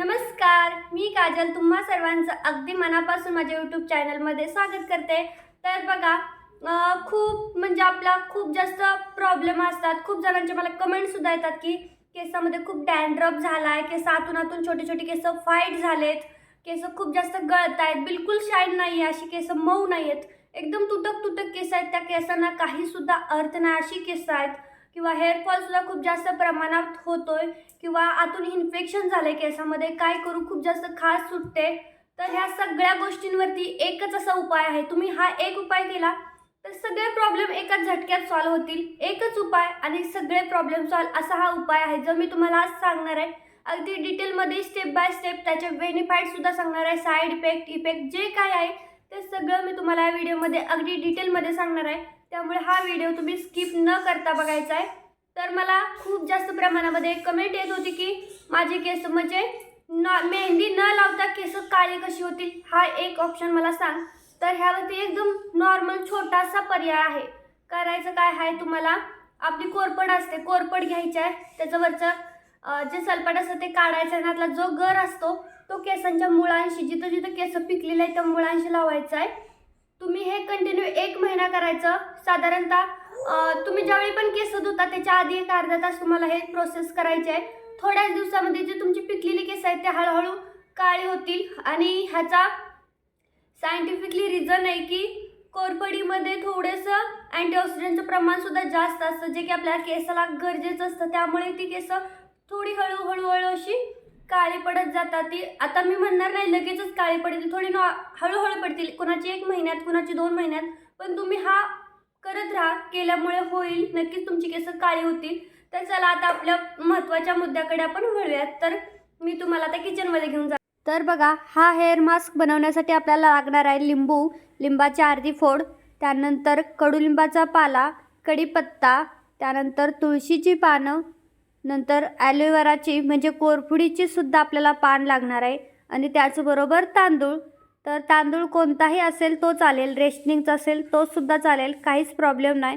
नमस्कार मी काजल तुम्हा सर्वांचं अगदी मनापासून माझ्या यूट्यूब चॅनलमध्ये स्वागत करते. तर बघा खूप म्हणजे आपला खूप जास्त प्रॉब्लेम असतात. खूप जणांचे मला कमेंटसुद्धा येतात की केसामध्ये खूप डॅन्ड्रप झाला आहे केस आतून आतून छोटे छोटे केस फाईट झालेत केस खूप जास्त गळत आहेत बिलकुल शाईन नाही आहे अशी केस मऊ नाही आहेत एकदम तुटक तुटक केस आहेत त्या केसांना काहीसुद्धा अर्थ नाही अशी केस आहेत. किंवा हेअरफॉलसुद्धा खूप जास्त प्रमाणात होतोय किंवा आतून इन्फेक्शन झालंय केसामध्ये काय करू खूप जास्त खास सुटते. तर ह्या सगळ्या गोष्टींवरती एकच असा उपाय आहे. तुम्ही हा एक उपाय केला तर सगळे प्रॉब्लेम एकाच झटक्यात सॉल्व्ह होतील. एकच उपाय आणि सगळे प्रॉब्लेम सॉल्व्ह असा हा उपाय आहे जो मी तुम्हाला आज सांगणार आहे. अगदी डिटेलमध्ये स्टेप बाय स्टेप त्याचे बेनिफाईटसुद्धा सांगणार आहे. साईड इफेक्ट इफेक्ट जे काय आहे ते सगळं मी तुम्हाला या व्हिडिओमध्ये अगदी डिटेलमध्ये सांगणार आहे. त्यामुळे हा व्हिडिओ तुम्ही स्किप न करता बघायचा आहे. तर मला खूप जास्त प्रमाणामध्ये कमेंट येत होती की माझे केस म्हणजे न मेहंदी न लावता केस काळे कशी होतील हा एक ऑप्शन मला सांग. तर ह्यावरती एकदम नॉर्मल छोटासा पर्याय आहे. करायचं काय आहे तुम्हाला? आपली कोरपड असते कोरपड घ्यायची आहे. त्याच्यावरचं जे सलपट असतं ते काढायचं आहे आणि आतला जो गर असतो तो केसांच्या मुळांशी जिथं जिथं केस पिकलेलं आहे त्या मुळांशी लावायचा आहे. तुम्ही हे कंटिन्यू एक महिना करायचं. साधारणतः तुम्ही ज्यावेळी पण केस धुता त्याच्या आधी एक अर्धा तास तुम्हाला हे प्रोसेस करायचे आहे थोड्याच दिवसामध्ये जे तुमची पिकलेली केस आहेत ते हळूहळू काळी होतील. आणि ह्याचा सायंटिफिकली रिझन आहे की कोरपडीमध्ये थोडंसं अँटीऑक्सिडंटचं प्रमाणसुद्धा जास्त असतं जे की आपल्या केसाला गरजेचं असतं. त्यामुळे ती केसं थोडी हळूहळू हळू अशी काळी पडत जातात ती आता मी म्हणणार नाही लगेचच काळी पडतील. थोडी नॉ हळूहळू पडतील. कुणाची एक महिन्यात कुणाची दोन महिन्यात. पण तुम्ही हा करत राहा. केल्यामुळे होईल. नक्कीच तुमची केस काळी होतील. तर चला आता आपल्या महत्त्वाच्या मुद्द्याकडे आपण वळूयात. तर मी तुम्हाला आता किचनमध्ये घेऊन जा तर बघा हा हेअर मास्क बनवण्यासाठी आपल्याला लागणार आहे लिंबू लिंबाची अर्धी फोड त्यानंतर कडुलिंबाचा पाला कढीपत्ता त्यानंतर तुळशीची पानं नंतर ॲलोवेराची म्हणजे कोरफुडीची सुद्धा आपल्याला पान लागणार आहे. आणि त्याचबरोबर तांदूळ. तर तांदूळ कोणताही असेल तो चालेल. रेशनिंगचा असेल तो सुद्धा चालेल. काहीच प्रॉब्लेम नाही.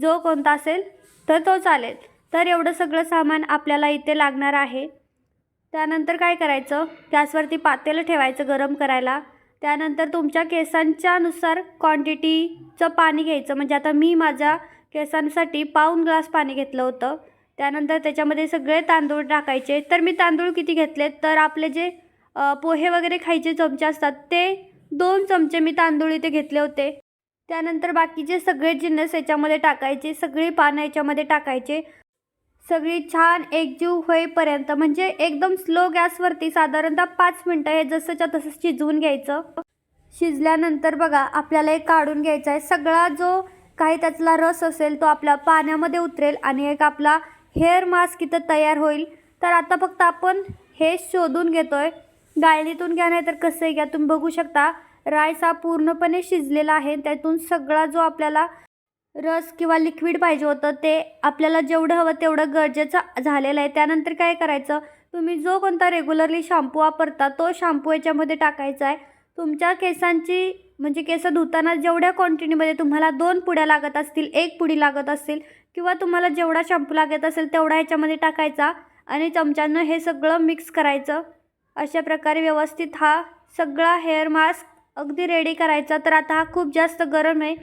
जो कोणता असेल तर तो चालेल. तर एवढं सगळं सामान आपल्याला इथे लागणार आहे. त्यानंतर काय करायचं? गॅसवरती पातेलं ठेवायचं गरम करायला. त्यानंतर तुमच्या केसांच्यानुसार क्वांटिटीचं पाणी घ्यायचं. म्हणजे आता मी माझ्या केसांसाठी पाऊन ग्लास पाणी घेतलं होतं. त्यानंतर त्याच्यामध्ये सगळे तांदूळ टाकायचे. तर मी तांदूळ किती घेतलेत? तर आपले जे पोहे वगैरे खायचे चमचे असतात ते दोन चमचे मी तांदूळ इथे घेतले होते. त्यानंतर बाकीचे सगळे जिन्नस याच्यामध्ये टाकायचे सगळी पानं याच्यामध्ये टाकायचे. सगळी छान एकजीव होईपर्यंत म्हणजे एकदम स्लो गॅसवरती साधारणतः पाच मिनटं हे जसंच्या तसं शिजवून घ्यायचं. शिजल्यानंतर बघा आपल्याला एक काढून घ्यायचा आहे. सगळा जो काही त्यातला रस असेल तो आपल्या पाण्यामध्ये उतरेल आणि एक आपला हेअर मास्क इथं तयार होईल. तर आता फक्त आपण हे शोधून घेतो आहे गाळणीतून घ्या नाही तर कसंही घ्या. तुम्ही बघू शकता राईस हा पूर्णपणे शिजलेला आहे. त्यातून सगळा जो आपल्याला रस किंवा लिक्विड पाहिजे होतं ते आपल्याला जेवढं हवं तेवढं गरजेचं झालेलं आहे. त्यानंतर काय करायचं? तुम्ही जो कोणता रेग्युलरली शॅम्पू वापरता तो शॅम्पू याच्यामध्ये टाकायचा आहे. तुमच्या केसांची म्हणजे केस धुताना जेवढ्या क्वांटिटीमध्ये तुम्हाला दोन पुड्या लागत असतील एक पुडी लागत असतील किंवा तुम्हाला जेवढा शॅम्पू लागत असेल तेवढा ह्याच्यामध्ये टाकायचा आणि चमच्यानं हे सगळं मिक्स करायचं. अशा प्रकारे व्यवस्थित हा सगळा हेअर मास्क अगदी रेडी करायचा. तर आता हा खूप जास्त गरम आहे.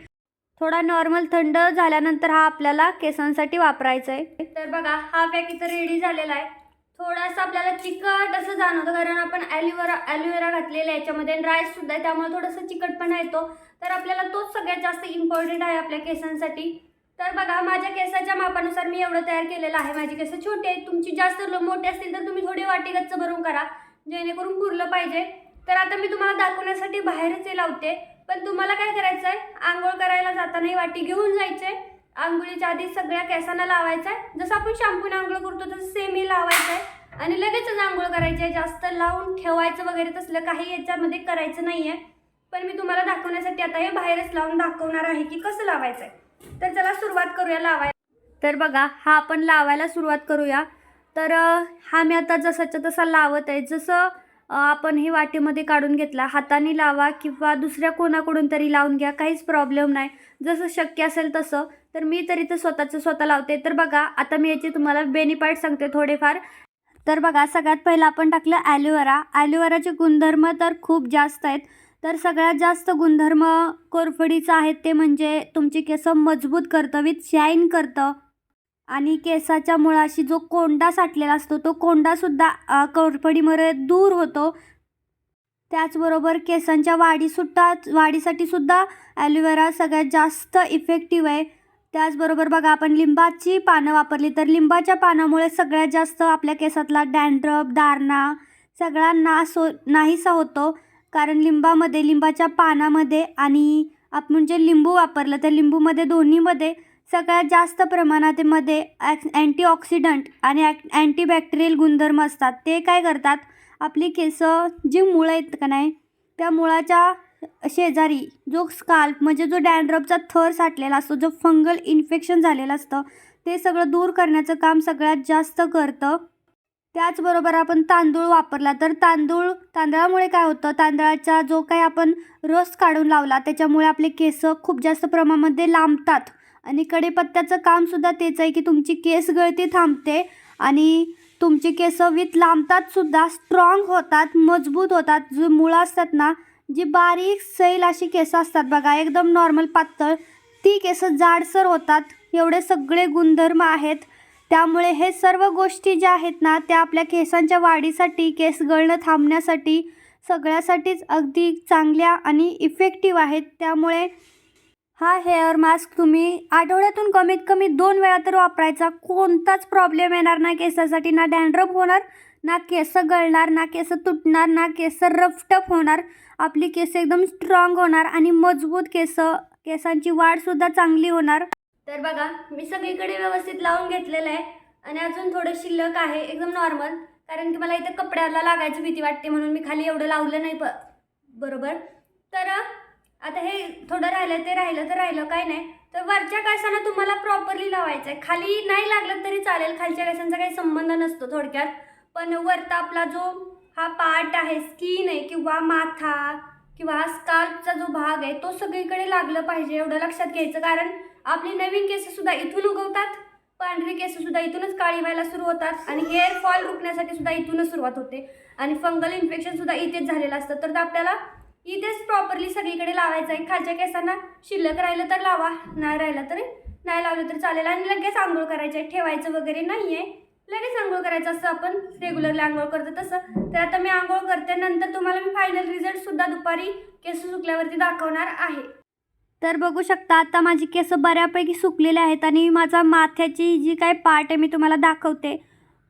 थोडा नॉर्मल थंड झाल्यानंतर हा आपल्याला केसांसाठी वापरायचा आहे. तर बघा हा पॅक इथं रेडी झालेला आहे. थोडासा आपल्याला चिकट असं जाणवतं कारण आपण ॲलोवेरा ॲलोवेरा घातलेला आहे याच्यामध्ये राईस सुद्धा आहे त्यामुळे थोडंसं चिकटपणा येतो. तर आपल्याला तोच सगळ्यात जास्त इम्पॉर्टंट आहे आपल्या केसांसाठी. तर बघा माझ्या केसाच्या मापानुसार मी एवढं तयार केलेलं आहे. माझे केस छोटे आहेत तुमची जास्त लो- मोठी असतील तर तुम्ही थोडी वाटी भरून करा जेणेकरून पुरलं पाहिजे. तर आता मी तुम्हाला दाखवण्यासाठी बाहेरच हे लावते. पण तुम्हाला काय करायचं आहे आंघोळ करायला जातानाही वाटी घेऊन जायचं आहे आंघोळीच्या आधी सगळ्या केसांना लावायचं आहे. जसं आपण शॅम्पूने आंघोळ करतो तसं सेम हे लावायचं आहे. आणि लगेचच आंघोळ करायची आहे. जास्त लावून ठेवायचं वगैरे तसलं काही याच्यामध्ये करायचं नाही आहे पण मी तुम्हाला दाखवण्यासाठी आता हे बाहेरच लावून दाखवणार आहे की कसं लावायचं आहे. तर चला सुरुवात करूया लावायला तर बघा हा आपण लावायला सुरुवात करूया. तर हा मी आता जसाच्या तसा लावत आहे. जसं आपण हे वाटेमध्ये काढून घेतला हाताने लावा किंवा दुसऱ्या कोणाकडून तरी लावून घ्या काहीच प्रॉब्लेम नाही. जसं शक्य असेल तसं. तर मी तरी तर स्वतःचं स्वतः लावते. तर बघा आता मी याचे तुम्हाला बेनिफिट सांगते थोडेफार. तर बघा सगळ्यात पहिलं आपण टाकलं ॲलोवेरा ॲलोवेराचे गुणधर्म तर खूप जास्त आहेत. तर सगळ्यात जास्त गुणधर्म कोरफडीचं आहेत ते म्हणजे तुमची केस मजबूत करतं विथ शाईन करतं. आणि केसाच्या मुळाशी जो कोंडा साठलेला असतो तो कोंडासुद्धा कोरफडीमुळे दूर होतो. त्याचबरोबर केसांच्या वाढीसुद्धा वाढीसाठी सुद्धा ॲलोवेरा सगळ्यात जास्त इफेक्टिव्ह आहे. त्याचबरोबर बघा आपण लिंबाची पानं वापरली तर लिंबाच्या पानामुळे सगळ्यात जास्त आपल्या केसातला डॅन्ड्रप दारणा सगळा नास हो नाहीसा होतो. कारण लिंबामध्ये लिंबाच्या पानामध्ये आणि आपण जे म्हणजे लिंबू वापरलं तर लिंबूमध्ये दोन्हीमध्ये सगळ्यात जास्त प्रमाणामध्ये ॲक् अँटीऑक्सिडंट आणि ॲक अँटीबॅक्टेरियल गुणधर्म असतात. ते काय करतात? आपली केसं जी मुळं आहेत का नाही त्या मुळाच्या शेजारी जो स्काल्प म्हणजे जो डॅन्ड्रपचा थर साठलेला असतो जो फंगल इन्फेक्शन झालेलं असतं ते सगळं दूर करण्याचं काम सगळ्यात जास्त करतं. त्याचबरोबर आपण तांदूळ वापरला तर तांदूळ तांदळामुळे काय होतं? तांदळाचा जो काही आपण रस काढून लावला त्याच्यामुळे आपले केस खूप जास्त प्रमाणामध्ये लांबतात. आणि कढीपत्त्याचं कामसुद्धा तेच आहे की तुमची केस गळती थांबते आणि तुमची केस विथ लांबतात सुद्धा स्ट्रॉंग होतात मजबूत होतात. जो मुळं असतात ना जी बारीक सैल अशी केसं असतात बघा एकदम नॉर्मल पातळ ती केसं जाडसर होतात. एवढे सगळे गुणधर्म आहेत. त्यामुळे हे सर्व गोष्टी ज्या आहेत ना त्या आपल्या केसांच्या वाढीसाठी केस गळणं थांबण्यासाठी सगळ्यासाठीच अगदी चांगल्या आणि इफेक्टिव्ह आहेत. त्यामुळे हा हेअर मास्क तुम्ही आठवड्यातून कमीत कमी दोन वेळा तर वापरायचा. कोणताच प्रॉब्लेम येणार नाही. केसासाठी ना डॅन्ड्रफ होणार ना केस गळणार ना केस तुटणार ना केस रफटफ होणार. आपली केस एकदम स्ट्रॉंग होणार आणि मजबूत केस केसांची वाढसुद्धा चांगली होणार. तर बघा मी सगळीकडे व्यवस्थित लावून घेतलेलं आहे आणि अजून थोडं शिल्लक आहे एकदम नॉर्मल कारण की मला इथं कपड्याला लागायची भीती वाटते म्हणून मी खाली एवढं लावलं नाही प बरोबर. तर आता हे थोडं राहिलं ते राहिलं तर राहिलं काय नाही. तर वरच्या केसांना तुम्हाला प्रॉपरली लावायचं आहे खाली नाही लागलं तरी चालेल खालच्या कासांचा काही संबंध नसतो थोडक्यात. पण वरता आपला जो हा पार्ट आहे स्किन आहे किंवा माथा किंवा हा स्काल्पचा जो भाग आहे तो सगळीकडे लागलं पाहिजे एवढं लक्षात घ्यायचं. कारण आपली नवीन केससुद्धा इथून उगवतात पांढरी केससुद्धा इथूनच काळी व्हायला सुरू होतात आणि हेअर फॉल रोखण्यासाठी सुद्धा इथूनच सुरुवात होते. आणि फंगल इन्फेक्शनसुद्धा इथेच झालेलं असतं. तर आपल्याला इथेच प्रॉपरली सगळीकडे लावायचं आहे. खालच्या केसांना शिल्लक राहिलं तर लावा नाही राहिलं तरी नाही लावलं तर चालेल. आणि लगेच आंघोळ करायचं आहे. ठेवायचं वगैरे नाही आहे लगेच आंघोळ करायचं असं आपण रेग्युलरली आंघोळ करतो तसं. तर आता मी आंघोळ करते. नंतर तुम्हाला मी फायनल रिझल्टसुद्धा दुपारी केस सुकल्यावरती दाखवणार आहे. तर बघू शकता आता माझी केस बऱ्यापैकी सुकलेले आहेत आणि माझा माथ्याची जी काही पार्ट आहे मी तुम्हाला दाखवते.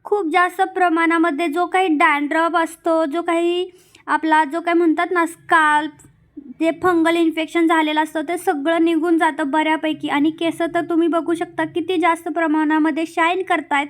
खूप जास्त प्रमाणामध्ये जो काही डॅन्ड्रफ असतो जो काही आपला जो काय म्हणतात ना स्काल्प जे फंगल इन्फेक्शन झालेलं असतं ते सगळं निघून जातं बऱ्यापैकी. आणि केस तर तुम्ही बघू शकता किती जास्त प्रमाणामध्ये शाईन करतायत.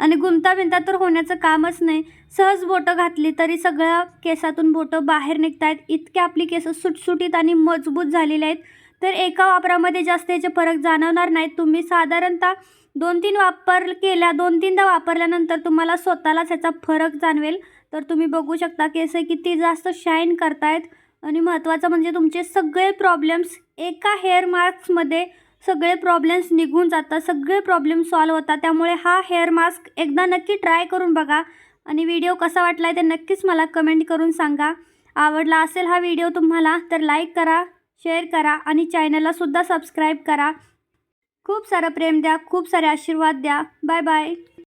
आणि गुंताबिंता तर होण्याचं कामच नाही. सहज बोटं घातली तरी सगळ्या केसातून बोटं बाहेर निघत आहेत इतके आपली केस सुटसुटीत आणि मजबूत झालेले आहेत. तर एका वापरामध्ये जास्त याचे फरक जाणवणार नाहीत तुम्ही साधारणतः दोन तीन वापर केल्या दोन तीनदा वापरल्यानंतर तुम्हाला स्वतःलाच ह्याचा फरक जाणवेल. तर तुम्ही बघू शकता केस किती जास्त शाईन करतायत. आणि महत्त्वाचं म्हणजे तुमचे सगळे प्रॉब्लेम्स एका हेअर मास्कमध्ये सगळे प्रॉब्लेम्स निघून जातात सगळे प्रॉब्लेम सॉल्व होतात. त्यामुळे हा हेअर मास्क एकदा नक्की ट्राय करून बघा. आणि व्हिडिओ कसा वाटला आहे ते नक्कीच मला कमेंट करून सांगा. आवडला असेल हा व्हिडिओ तुम्हाला तर लाईक करा शेअर करा आणि चॅनललासुद्धा सबस्क्राईब करा. खूप सारं प्रेम द्या खूप सारे आशीर्वाद द्या. Bye bye